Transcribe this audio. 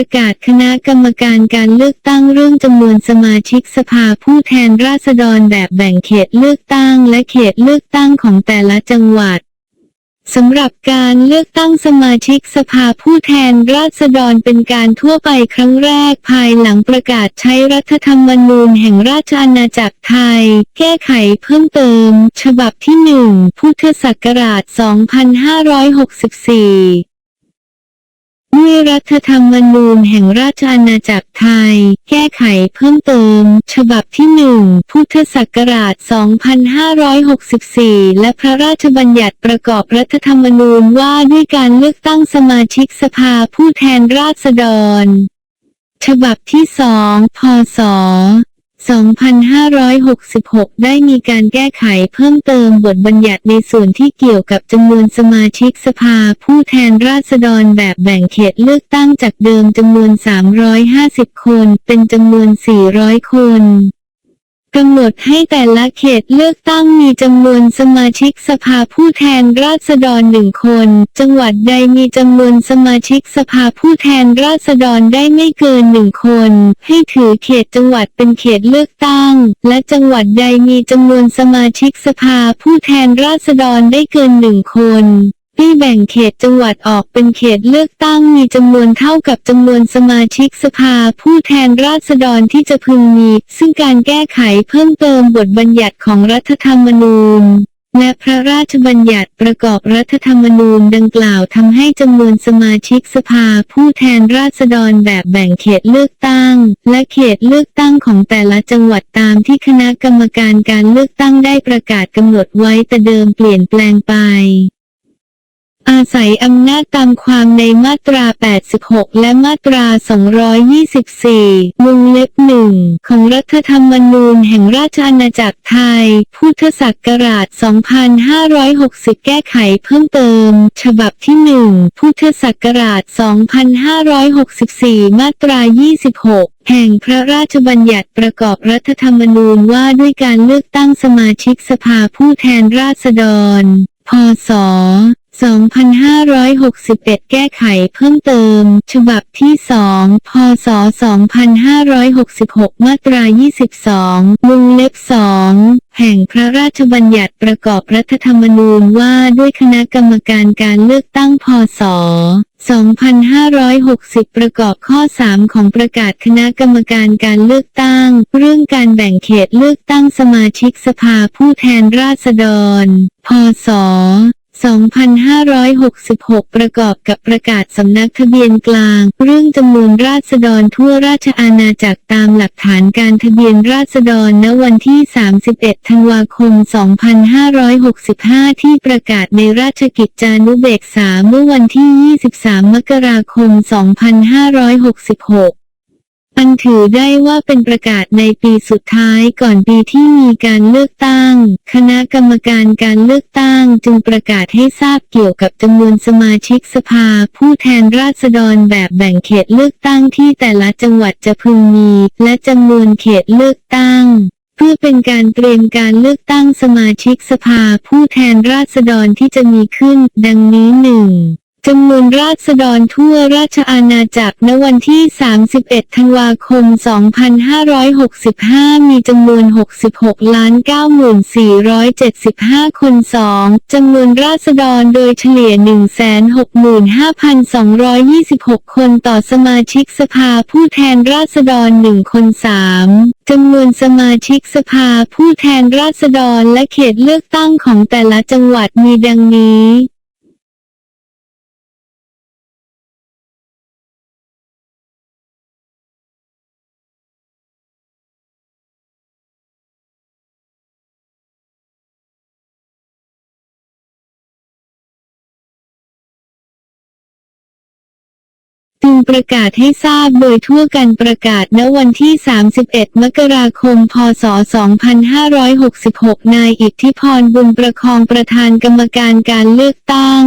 ประกาศคณะกรรมการการเลือกตั้งเรื่องจำนวนสมาชิกสภาผู้แทนราษฎรแบบแบ่งเขตเลือกตั้งและเขตเลือกตั้งของแต่ละจังหวัดสำหรับการเลือกตั้งสมาชิกสภาผู้แทนราษฎรเป็นการทั่วไปครั้งแรกภายหลังประกาศใช้รัฐธรรมนูญแห่งราชอาณาจักรไทย แก้ไขเพิ่มเติม ฉบับที่หนึ่งพุทธศักราช 2564 ด้วยรัฐธรรมนูญแห่งราชอาณาจักรไทย แก้ไขเพิ่มเติม ฉบับที่หนึ่งพุทธศักราช 2564 และพระราชบัญญัติประกอบรัฐธรรมนูญว่าด้วยการเลือกตั้งสมาชิกสภาผู้แทนราษฎร ฉบับที่สองพศ 2566 ได้มีการแก้ไขเพิ่มเติมบทบัญญัติในส่วนที่เกี่ยวกับจำนวนสมาชิกสภาผู้แทนราษฎรแบบแบ่งเขตเลือกตั้งจากเดิมจำนวน 350 คน เป็นจำนวน 400 คน กำหนดให้แต่ละเขตเลือกตั้งมีจำนวนสมาชิกสภาผู้แทนราษฎรหนึ่งคน จังหวัดใดมีจำนวนสมาชิกสภาผู้แทนราษฎรได้ไม่เกินหนึ่งคน ให้ถือเขตจังหวัดเป็นเขตเลือกตั้ง และจังหวัดใดมีจำนวนสมาชิกสภาผู้แทนราษฎรได้เกินหนึ่งคน ให้แบ่งเขตจังหวัดออกเป็นเขตเลือกตั้งมีจำนวนเท่ากับจำนวนสมาชิกสภาผู้แทนราษฎรที่จะพึงมี ซึ่งการแก้ไขเพิ่มเติมบทบัญญัติของรัฐธรรมนูญและพระราชบัญญัติประกอบรัฐธรรมนูญดังกล่าวทำให้จำนวนสมาชิกสภาผู้แทนราษฎรแบบแบ่งเขตเลือกตั้ง และเขตเลือกตั้งของแต่ละจังหวัดตามที่คณะกรรมการการเลือกตั้งได้ประกาศกำหนดไว้แต่เดิมเปลี่ยนแปลงไป อาศัยอำนาจตามความในมาตรา 86 และมาตรา 224 วงเล็บหนึ่งของรัฐธรรมนูญแห่งราชอาณาจักรไทย พุทธศักราช 2560 แก้ไขเพิ่มเติม ฉบับที่หนึ่งพุทธศักราช 2564 มาตรา 26แห่งพระราชบัญญัติประกอบรัฐธรรมนูญว่าด้วยการเลือกตั้งสมาชิกสภาผู้แทนราษฎร พศ 2561 แก้ไขเพิ่มเติม ฉบับที่ 2 พศ 2566 มาตรา 22 วงเล็บ 2แห่งพระราชบัญญัติประกอบรัฐธรรมนูญว่าด้วยคณะกรรมการการเลือกตั้งพศ 2560 ประกอบข้อ 3 ของประกาศคณะกรรมการการเลือกตั้ง เรื่องการแบ่งเขตเลือกตั้งสมาชิกสภาผู้แทนราษฎร พศ 2566 ประกอบกับประกาศสำนักทะเบียนกลาง เรื่องจำนวนราษฎรทั่วราชอาณาจักรตามหลักฐานการทะเบียนราษฎรณวันที่ 31 ธันวาคม 2565 ที่ประกาศในราชกิจจานุเบกษาเมื่อวันที่ 23 มกราคม 2566 อันถือได้ว่าเป็นประกาศในปีสุดท้ายก่อนปีที่มีการเลือกตั้ง คณะกรรมการการเลือกตั้งจึงประกาศให้ทราบเกี่ยวกับจำนวนสมาชิกสภา ผู้แทนราษฎรแบบแบ่งเขตเลือกตั้งที่แต่ละจังหวัดจะพึงมี และจำนวนเขตเลือกตั้งเพื่อเป็นการเตรียมการเลือกตั้งสมาชิกสภาผู้แทนราษฎรที่จะมีขึ้น ดังนี้หนึ่ง จำนวนราษฎรทั่วราชอาณาจักรณวันที่ 31 ธันวาคม 2565 มีจำนวน 66ล้าน9475 คน 2. จำนวนราษฎรโดยเฉลี่ย 165,226 คนต่อสมาชิกสภาผู้แทนราษฎร 1 คน 3. จำนวนสมาชิกสภาผู้แทนราษฎรและเขตเลือกตั้งของแต่ละจังหวัดมีดังนี้ จึงประกาศให้ทราบโดยทั่วกันประกาศณวันที่ 31 มกราคม พศ 2566 นายอิทธิพรบุญประคองประธานกรรมการการเลือกตั้ง